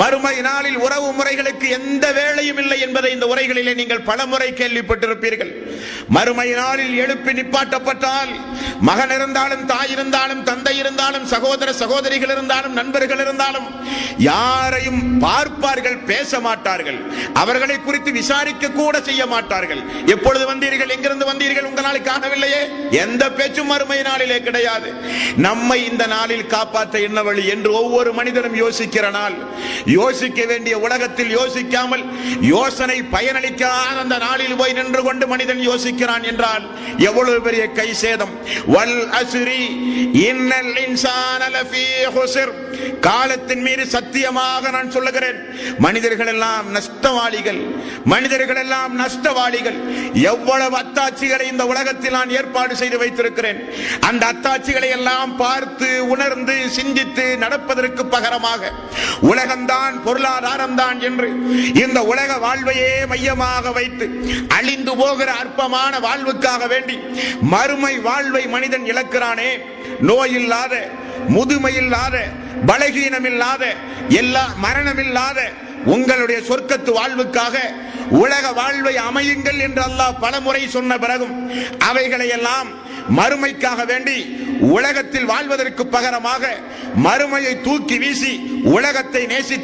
மறுமை நாளில் உறவு முறைகளுக்கு எந்த வேலையும் இல்லை என்பதை இந்த உரைகளிலே நீங்கள் பலமுறை கேள்விப்பட்டிருப்பீர்கள். மறுமை நாளில் எழுப்பி நிப்பாட்டப்பட்டால் மகன் இருந்தாலும் தாய் இருந்தாலும் தந்தை இருந்தாலும் சகோதர சகோதரிகள் இருந்தாலும் நண்பர்கள் இருந்தாலும் யாரையும் பார்ப்பார்கள் பேச மாட்டார்கள். அவர்களை குறித்து விசாரிக்க கூட செய்ய மாட்டார்கள். எப்பொழுது வந்தீர்கள் எங்கிருந்து வந்தீர்கள் உங்களால் காணவில்லையே? எந்த பேச்சும் மறுமை நாளிலே கிடையாது. நம்மை இந்த நாளில் காப்பாற்ற என்ன வழி என்று ஒவ்வொரு மனிதனும் யோசிக்கிற நாள். யோசிக்க வேண்டிய உலகத்தில் யோசிக்காமல் யோசனை பயனளிக்காத அந்த நாளில் போய் நின்று கொண்டு மனிதன் யோசிக்கிறான் என்றால் எவ்வளவு பெரிய கை சேதம். வல் அசுரி இன்னல் இன்சான லஃபீ ஹுஸ்ர் காலத்தின் மீது சத்தியமாக நான் சொல்லுகிறேன். மனிதர்கள் எல்லாம் நஷ்டவாளிகள். மனிதர்கள் எல்லாம் நஷ்டவாளிகள். எவ்வளவு அத்தாட்சிகளை இந்த உலகத்தில் நான் ஏற்பாடு செய்து வைத்திருக்கிறேன். அந்த அத்தாட்சிகளை எல்லாம் பார்த்து உணர்ந்து சிந்தித்து நடப்பதற்கு பகரமாக உலகந்தான் தான் பொருளாதாரம் தான் என்று இந்த உலக வாழ்வையே மையமாக வைத்து அழிந்து போகிற அற்பமான வாழ்வுக்காக வேண்டி மறுமை வாழ்வை மனிதன் இழக்கிறானே. நோய் இல்லாத முதுமை இல்லாத பலகீனம் இல்லாத எல்லா மரணம் இல்லாத உங்களுடைய சொர்க்கத்து வாழ்வுக்காக உலக வாழ்வை அமையுங்கள் என்று அல்லாஹ் பலமுறை சொன்ன பிறகும் அவைகளை எல்லாம் மறுமைக்காக வேண்டி உலகத்தில் வாழ்வதற்கு பகரமாக மறுமையை தூக்கி வீசி உலகத்தை நேசி